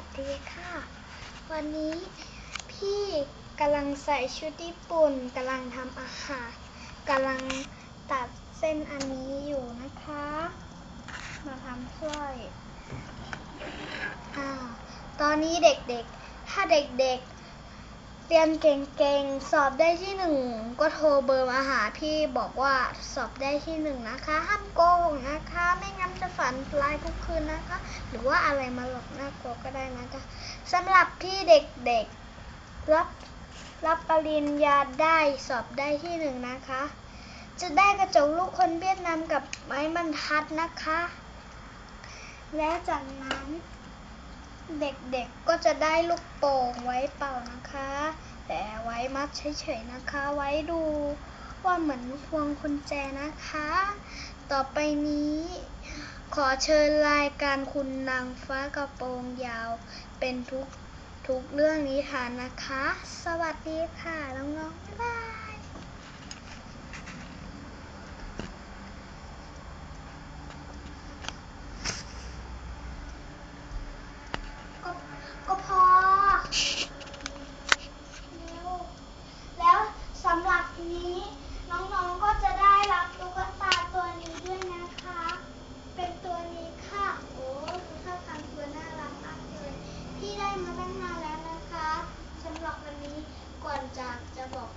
วัสดีค่ะ วันนี้พี่กำลังใส่ชุดญี่ปุ่นกำลังทำอาหารกำลังตัดเส้นอันนี้อยู่นะคะ มาทำช่วยอ่าตอนนี้เด็กๆ ถ้าเด็กๆ เรียนเก่งๆ สอบได้ที่หนึ่งก็โทรเบอร์มาหาพี่บอกว่าสอบได้ที่หนึ่งนะคะ ห้ามโกหกนะคะ ไม่งั้นจะฝันร้ายทุกคืนนะคะ หรือว่าอะไรมาหลอกหน้ากลัวก็ได้นะคะสำหรับที่เด็กๆ รับรับปริญญาได้สอบได้ที่หนึ่งนะคะ จะได้กระจกลูกคนเวียดนามกับไม้บรรทัดนะคะ และจากนั้น เด็กๆก็จะได้ลูกโป่งไว้เป่านะคะ แต่ไว้มัดเฉยๆนะคะ ไว้ดูว่าเหมือนพวงกุญแจนะคะ ต่อไปนี้ ขอเชิญรายการคุณนางฟ้ากระโปรงยาว เป็นทุกทุกเรื่องนิทานนะคะ สวัสดีค่ะ น้องๆบ๊ายบายก็ ก็พอ แล้วแล้วสำหรับนี้น้องๆก็จะได้รับตุ๊กตาตัวนี้ด้วยนะคะ เป็นตัวนี้ค่ะ โอ้ดูท่าทางตัวน่ารักมากเลย พี่ได้มาตั้งนานแล้วนะคะสำหรับวันนี้ก่อนจากจะบอก